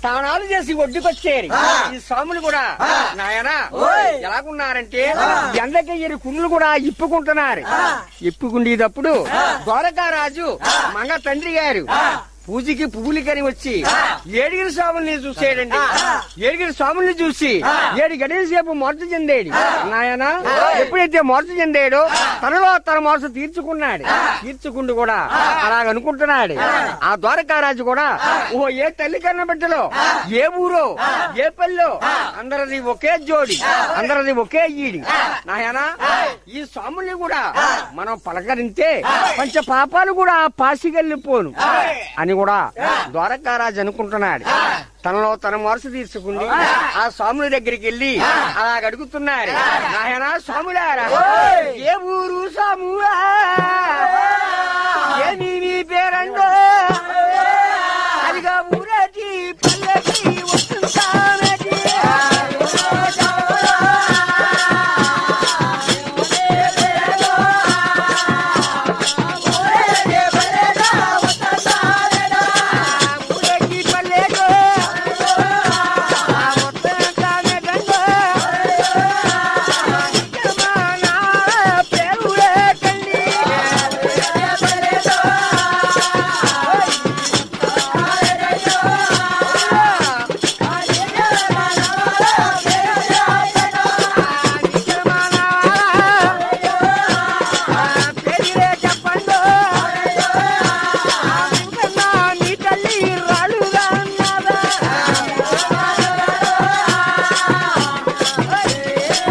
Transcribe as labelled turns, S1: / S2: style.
S1: స్నానాలు చేసి ఒడ్డుకొచ్చేరి. ఈ స్వాములు కూడా నాయనా ఎలాగున్నారంటే ఎండకి ఎరి కుండ్లు కూడా ఇప్పుకుంటున్నారు. ఇప్పుకుండేటప్పుడు ద్వారకారాజు మంగ తండ్రి గారు పూజకి పువ్వులకని వచ్చి ఏడుగిరి స్వాముల్ని చూసేయండి. ఏడుగిరి స్వాముల్ని చూసి ఏడు గడియల సేపు మొరత చెందేడు. నాయన ఎప్పుడైతే మొరత చెందాడో తనలో తన మొరత తీర్చుకున్నాడు. తీర్చుకుంటూ కూడా అలాగ అనుకుంటున్నాడు ఆ. ద్వారకారాజు కూడా ఓ ఏ తల్లి కన్న బిడ్డలో ఏ ఊరో ఏ పల్లెలో అందరిది ఒకే జోడి అందరిది ఒకే ఈడి. నాయనా ఈ స్వాముల్ని కూడా మనం పలకరింతే పంచ పాపాలు కూడా పాసిగెళ్ళిపోను అని కూడా ద్వారకారాజు అనుకుంటున్నాడు. తనలో తన మనసు తీసుకుని ఆ. స్వాముల దగ్గరికి వెళ్ళి అలా అడుగుతున్నారు. నాయన స్వాములారా ఏ ఊరు స్వాములా